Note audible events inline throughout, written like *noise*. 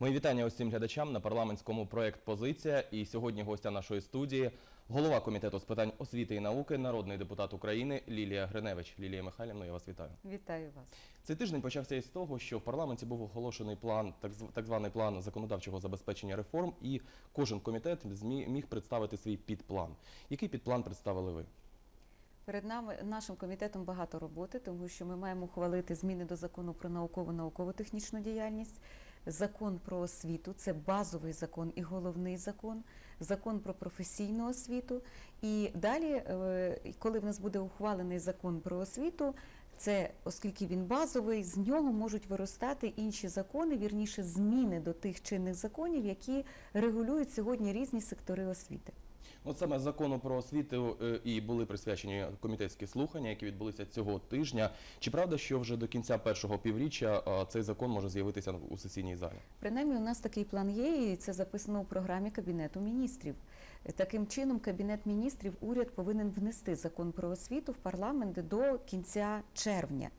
Мої вітання усім глядачам на парламентському проект Позиція. І сьогодні гостя нашої студії, голова комітету з питань освіти і науки, народний депутат України Лілія Гриневич. Лілія Михайлівна, я вас вітаю. Вітаю вас. Цей тиждень почався із того, що в парламенті був оголошений план, так, зв- так званий план законодавчого забезпечення реформ, і кожен комітет міг представити свій підплан. Який підплан представили ви? Перед нами нашим комітетом багато роботи, тому що ми маємо ухвалити зміни до закону про наукову науково-технічну діяльність, закон про освіту це базовий закон і головний закон, закон про професійну освіту. І далі, е, коли в нас буде ухвалений закон про освіту, це оскільки він базовий, з нього можуть виростати інші закони, вірніше зміни до тих чинних законів, які регулюють сьогодні різні сектори освіти. От саме закону про освіту е, і були присвячені комітетські слухання, які відбулися цього тижня. Чи правда, що вже до кінця першого півріччя цей закон може з'явитися у сесійній залі? Принаймні, у нас такий план є, і це записано у програмі Кабінету міністрів. Таким чином, Кабінет міністрів уряд повинен внести закон про освіту в парламент до кінця червня.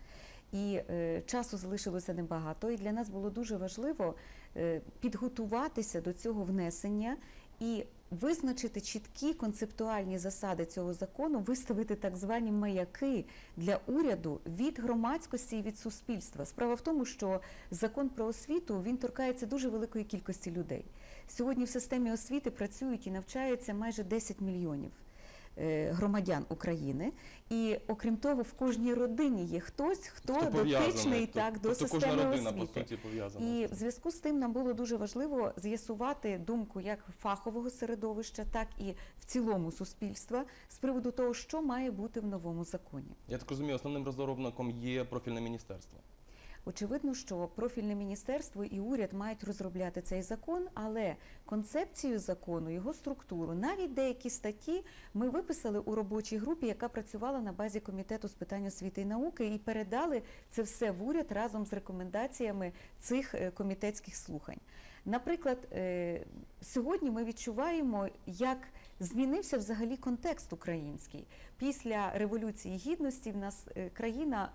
І е, часу залишилося небагато, і для нас було дуже важливо е, підготуватися до цього внесення і визначити чіткі концептуальні засади цього закону, виставити так звані маяки для уряду від громадськості і від суспільства. Справа в тому, що закон про освіту він торкається дуже великої кількості людей. Сьогодні в системі освіти працюють і навчаються майже 10 мільйонів громадян України, і окрім того, в кожній родині є хтось, хто, пов'язаний? дотичний так до тобто системи кожна родина, освіти. по суті, пов'язана. І в зв'язку з тим нам було дуже важливо з'ясувати думку як фахового середовища, так і в цілому суспільства з приводу того, що має бути в новому законі. Я так розумію, основним розробником є профільне міністерство. Очевидно, що профільне міністерство і уряд мають розробляти цей закон, але концепцію закону, його структуру, навіть деякі статті ми виписали у робочій групі, яка працювала на базі комітету з питань освіти і науки, і передали це все в уряд разом з рекомендаціями цих е, комітетських слухань. Наприклад, е, сьогодні ми відчуваємо, як змінився взагалі контекст український після революції гідності. В нас е, країна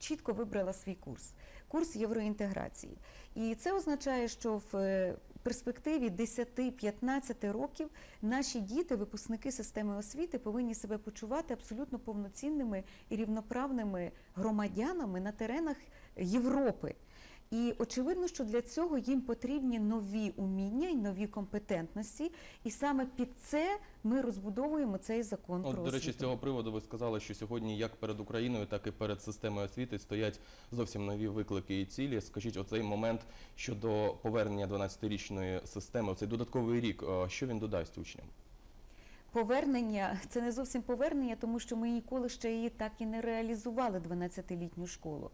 чітко вибрала свій курс курс євроінтеграції. І це означає, що в е, перспективі 10-15 років наші діти, випускники системи освіти, повинні себе почувати абсолютно повноцінними і рівноправними громадянами на теренах Європи. І очевидно, що для цього їм потрібні нові уміння і нові компетентності, і саме під це ми розбудовуємо цей закон От, про до речі, з цього приводу ви сказали, що сьогодні як перед Україною, так і перед системою освіти стоять зовсім нові виклики і цілі. Скажіть, оцей момент щодо повернення 12-річної системи, оцей додатковий рік, е, що він додасть учням? Повернення це не зовсім повернення, тому що ми ніколи ще її так і не реалізували 12-літню школу.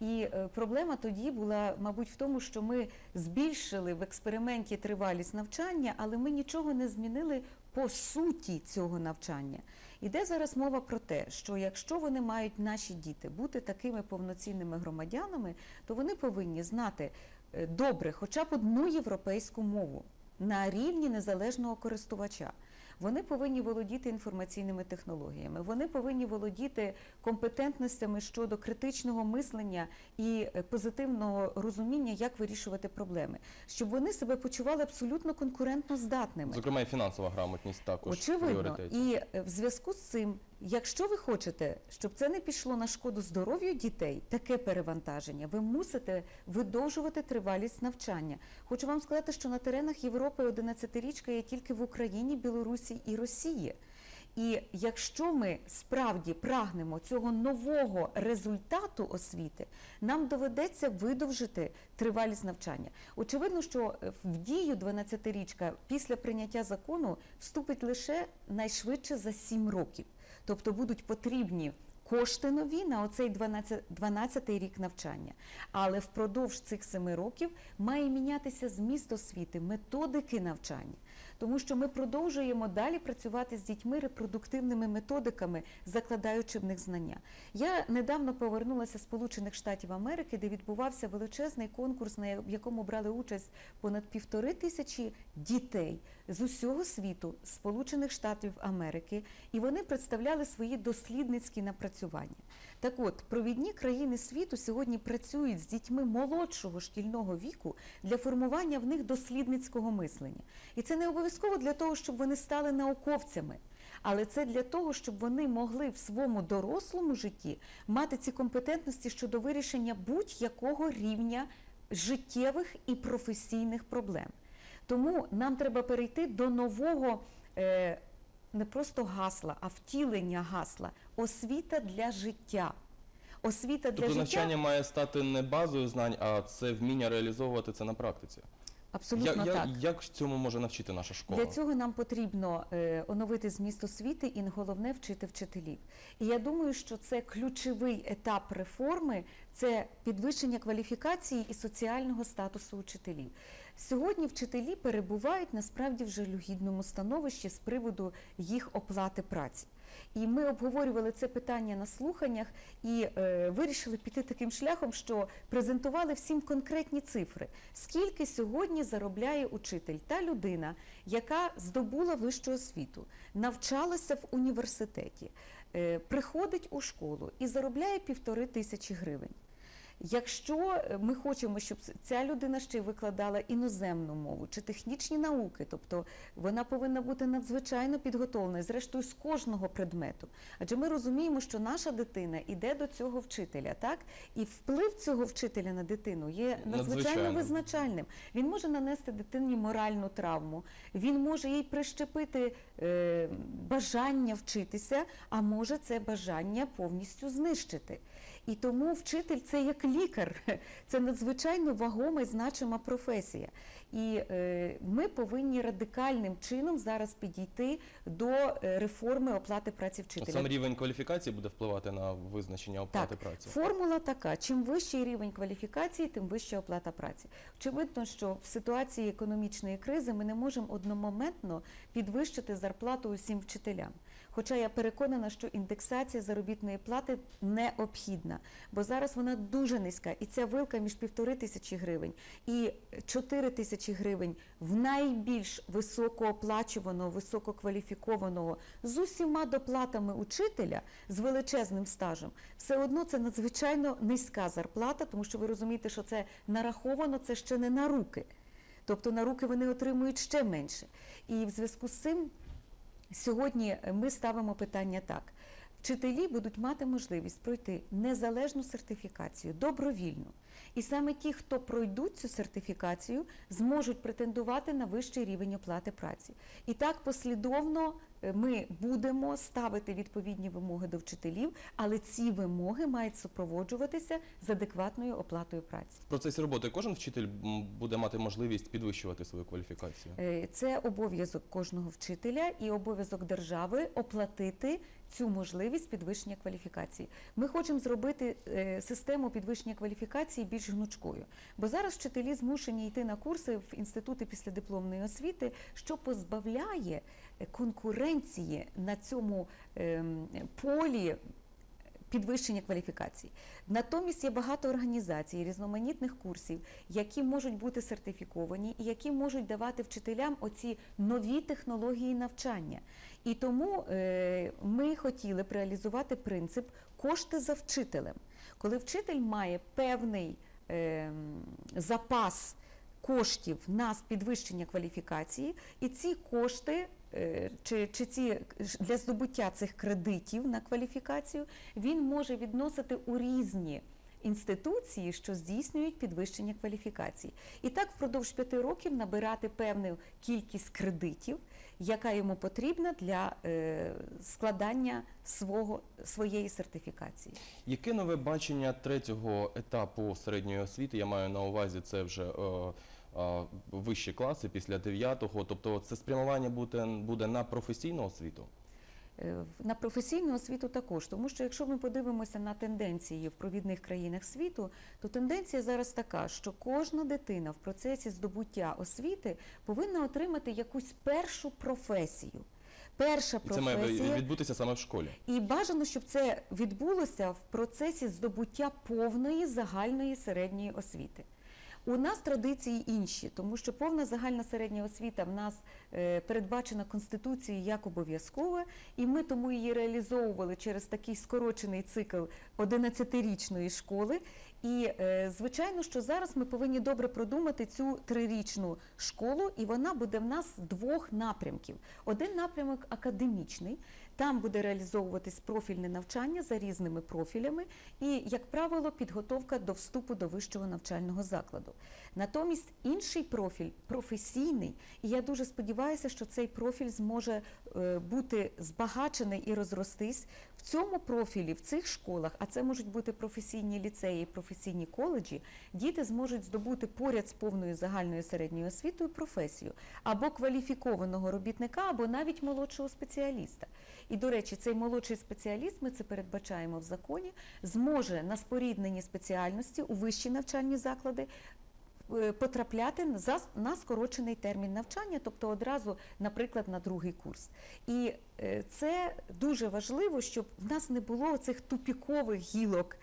І е, проблема тоді була, мабуть, в тому, що ми збільшили в експерименті тривалість навчання, але ми нічого не змінили по суті цього навчання. Іде зараз мова про те, що якщо вони мають наші діти бути такими повноцінними громадянами, то вони повинні знати е, добре, хоча б одну європейську мову на рівні незалежного користувача. Вони повинні володіти інформаційними технологіями, вони повинні володіти компетентностями щодо критичного мислення і е, позитивного розуміння, як вирішувати проблеми, щоб вони себе почували абсолютно конкурентно здатними. Зокрема, і фінансова грамотність також Очевидно, і е, в зв'язку з цим, якщо ви хочете, щоб це не пішло на шкоду здоров'ю дітей, таке перевантаження, ви мусите видовжувати тривалість навчання. Хочу вам сказати, що на теренах Європи 11-річка є тільки в Україні, Білорусі і Росії. І якщо ми справді прагнемо цього нового результату освіти, нам доведеться видовжити тривалість навчання. Очевидно, що е, в дію 12-річка після прийняття закону вступить лише найшвидше за 7 років. Тобто будуть потрібні кошти нові на оцей 12, 12 рік навчання. Але впродовж цих 7 років має мінятися зміст освіти, методики навчання. тому що ми продовжуємо далі працювати з дітьми репродуктивними методиками, закладаючи в них знання. Я недавно повернулася з Сполучених Штатів Америки, де відбувався величезний конкурс, на якому брали участь понад півтори тисячі дітей з усього світу, з Сполучених Штатів Америки, і вони представляли свої дослідницькі напрацювання. Так от, провідні країни світу сьогодні працюють з дітьми молодшого шкільного віку для формування в них дослідницького мислення. І це не обов'язково для того, щоб вони стали науковцями. Але це для того, щоб вони могли в своєму дорослому житті мати ці компетентності щодо вирішення будь-якого рівня життєвих і професійних проблем. Тому нам треба перейти до нового е, не просто гасла, а втілення гасла освіта для життя. Освіта для Тобто життя навчання має стати не базою знань, а це вміння реалізовувати це на практиці. Абсолютно Я- я- як цьому може навчити наша школа? Для цього нам потрібно е, оновити зміст освіти і головне вчити вчителів. І я думаю, що це ключовий етап реформи це підвищення кваліфікації і соціального статусу учителів. Сьогодні вчителі перебувають насправді в жалюгідному становищі з приводу їх оплати праці. І ми обговорювали це питання на слуханнях і е, вирішили піти таким шляхом, що презентували всім конкретні цифри. Скільки сьогодні заробляє учитель та людина, яка здобула вищу освіту, навчалася в університеті, е, приходить у школу і заробляє півтори тисячі гривень. Якщо е, ми хочемо, щоб ця людина ще й викладала іноземну мову чи технічні науки, тобто вона повинна бути надзвичайно підготовлена, зрештою з кожного предмету. Адже ми розуміємо, що наша дитина йде до цього вчителя, так і вплив цього вчителя на дитину є надзвичайно Надзвичайно. визначальним. Він може нанести дитині моральну травму, він може їй прищепити е, бажання вчитися, а може це бажання повністю знищити. І тому вчитель це як лікар, *laughs* це надзвичайно вагома і значима професія. І е, ми повинні радикальним чином зараз підійти до е, реформи оплати праці вчителя. Саме рівень кваліфікації буде впливати на визначення оплати Так, праці. формула така: чим вищий рівень кваліфікації, тим вища оплата праці. Очевидно, що в ситуації економічної кризи ми не можемо одномоментно підвищити зарплату усім вчителям. Хоча я переконана, що індексація заробітної плати необхідна, бо зараз вона дуже низька, і ця вилка між півтори тисячі гривень і чотири тисячі гривень в найбільш високооплачуваного, висококваліфікованого з усіма доплатами учителя з величезним стажем, все одно це надзвичайно низька зарплата, тому що ви розумієте, що це нараховано, це ще не на руки. Тобто на руки вони отримують ще менше. І в зв'язку з цим Сьогодні ми ставимо питання так: вчителі будуть мати можливість пройти незалежну сертифікацію добровільно. І саме ті, хто пройдуть цю сертифікацію, зможуть претендувати на вищий рівень оплати праці. І так послідовно е, ми будемо ставити відповідні вимоги до вчителів, але ці вимоги мають супроводжуватися з адекватною оплатою праці. В процесі роботи кожен вчитель буде мати можливість підвищувати свою кваліфікацію. Е, Це обов'язок кожного вчителя і обов'язок держави оплатити цю можливість підвищення кваліфікації. Ми хочемо зробити е, систему підвищення кваліфікації більш гнучкою, бо зараз вчителі змушені йти на курси в інститути післядипломної освіти, що позбавляє е, конкуренції на цьому ем, полі підвищення кваліфікацій. Натомість є багато організацій, різноманітних курсів, які можуть бути сертифіковані і які можуть давати вчителям оці нові технології навчання. І тому е, ми хотіли б реалізувати принцип кошти за вчителем. Коли вчитель має певний е, запас коштів на підвищення кваліфікації, і ці кошти е, чи, чи ці для здобуття цих кредитів на кваліфікацію він може відносити у різні інституції, що здійснюють підвищення кваліфікації. І так впродовж п'яти років набирати певну кількість кредитів, яка йому потрібна для е, складання свого, своєї сертифікації. Яке нове бачення третього етапу середньої освіти? Я маю на увазі це вже е, е, вищі класи після дев'ятого. Тобто це спрямування буде, буде на професійну освіту? Е, На професійну освіту також, тому що якщо ми подивимося на тенденції в провідних країнах світу, то тенденція зараз така, що кожна дитина в процесі здобуття освіти повинна отримати якусь першу професію. Перша І це має професія відбутися саме в школі. і бажано, щоб це відбулося в процесі здобуття повної загальної середньої освіти. У нас традиції інші, тому що повна загальна середня освіта в нас е, передбачена Конституцією як обов'язкова, і ми тому її реалізовували через такий скорочений цикл 11-річної школи. І е, звичайно, що зараз ми повинні добре продумати цю трирічну школу, і вона буде в нас двох напрямків. Один напрямок академічний, там буде реалізовуватись профільне навчання за різними профілями, і, як правило, підготовка до вступу до вищого навчального закладу. Натомість інший профіль професійний, і я дуже сподіваюся, що цей профіль зможе е, бути збагачений і розростись в цьому профілі, в цих школах, а це можуть бути професійні ліцеї, професійні коледжі, діти зможуть здобути поряд з повною загальною середньою освітою професію або кваліфікованого робітника, або навіть молодшого спеціаліста. І, до речі, цей молодший спеціаліст, ми це передбачаємо в законі, зможе на споріднені спеціальності у вищі навчальні заклади е, потрапляти на- скорочений термін навчання, тобто одразу, наприклад, на другий курс. І е, це дуже важливо, щоб в нас не було цих тупікових гілок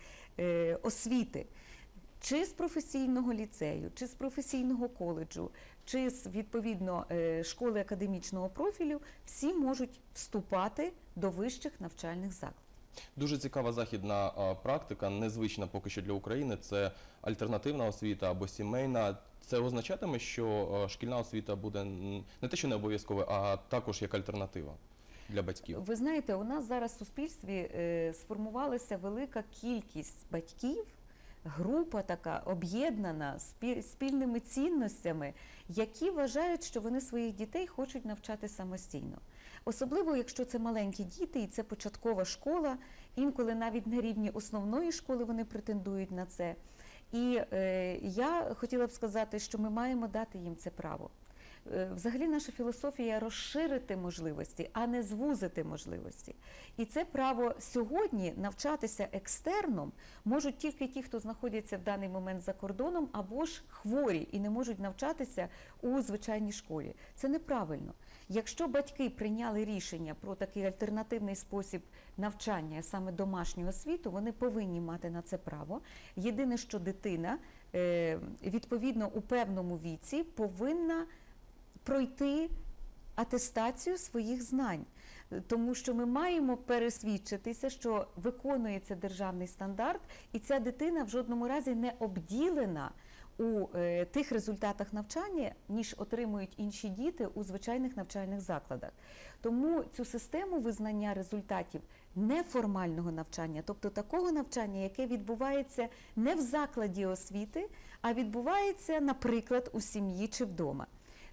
освіти. Чи з професійного ліцею, чи з професійного коледжу, чи з відповідно е, школи академічного профілю, всі можуть вступати до вищих навчальних закладів. Дуже цікава західна практика, незвична поки що для України. Це альтернативна освіта або сімейна. Це означатиме, що шкільна освіта буде не те, що не обов'язково, а також як альтернатива для батьків. Ви знаєте, у нас зараз в суспільстві е, сформувалася велика кількість батьків, група така об'єднана спі- спільними цінностями, які вважають, що вони своїх дітей хочуть навчати самостійно. Особливо, якщо це маленькі діти і це початкова школа, інколи навіть на рівні основної школи вони претендують на це. І е, я хотіла б сказати, що ми маємо дати їм це право. Е, Взагалі наша філософія розширити можливості, а не звузити можливості. І це право сьогодні навчатися екстерном можуть тільки ті, хто знаходяться в даний момент за кордоном, або ж хворі і не можуть навчатися у звичайній школі. Це неправильно. Якщо батьки прийняли рішення про такий альтернативний спосіб навчання, саме домашню освіту, вони повинні мати на це право. Єдине, що дитина е, відповідно у певному віці повинна пройти атестацію своїх знань. Тому що ми маємо пересвідчитися, що виконується державний стандарт, і ця дитина в жодному разі не обділена у е, тих результатах навчання, ніж отримують інші діти у звичайних навчальних закладах. Тому цю систему визнання результатів неформального навчання, тобто такого навчання, яке відбувається не в закладі освіти, а відбувається, наприклад, у сім'ї чи вдома.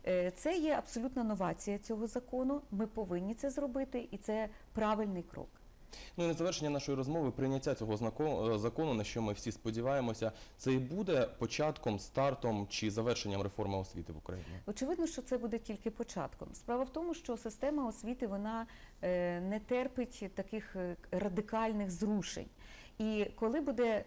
Е, Це є абсолютна новація цього закону. Ми повинні це зробити, і це правильний крок. Ну і на завершення нашої розмови прийняття цього е, закону, на що ми всі сподіваємося, це і буде початком, стартом чи завершенням реформи освіти в Україні. Очевидно, що це буде тільки початком. Справа в тому, що система освіти вона е, не терпить таких радикальних зрушень. І коли буде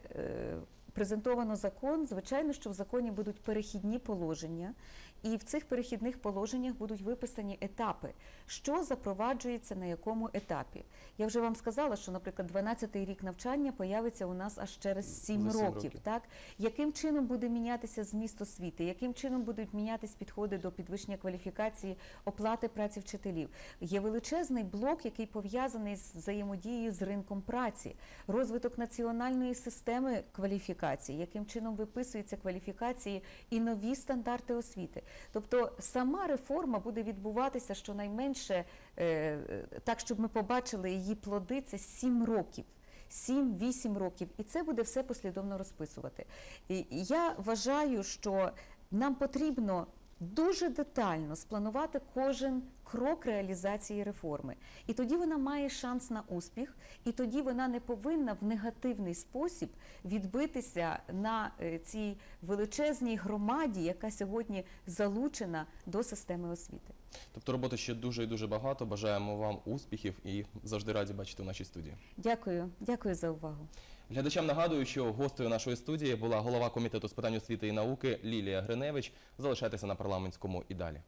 презентовано закон, звичайно, що в законі будуть перехідні положення, і в цих перехідних положеннях будуть виписані етапи, що запроваджується на якому етапі. Я вже вам сказала, що, наприклад, 12-й рік навчання появиться у нас аж через 7 За сім років. років. Так яким чином буде мінятися зміст освіти, яким чином будуть мінятись підходи до підвищення кваліфікації, оплати праці вчителів? Є величезний блок, який пов'язаний з взаємодією з ринком праці, розвиток національної системи кваліфікації, яким чином виписуються кваліфікації і нові стандарти освіти. Тобто сама реформа буде відбуватися щонайменше е, так, щоб ми побачили її плоди, це 7 років. 7-8 років, і це буде все послідовно розписувати. І я вважаю, що нам потрібно дуже детально спланувати кожен крок реалізації реформи. І тоді вона має шанс на успіх, і тоді вона не повинна в негативний спосіб відбитися на е, цій величезній громаді, яка сьогодні залучена до системи освіти. Тобто роботи ще дуже і дуже багато. Бажаємо вам успіхів і завжди раді бачити в нашій студії. Дякую, дякую за увагу. Глядачам нагадую, що гостею нашої студії була голова комітету з питань освіти і науки Лілія Гриневич. Залишайтеся на парламентському і далі.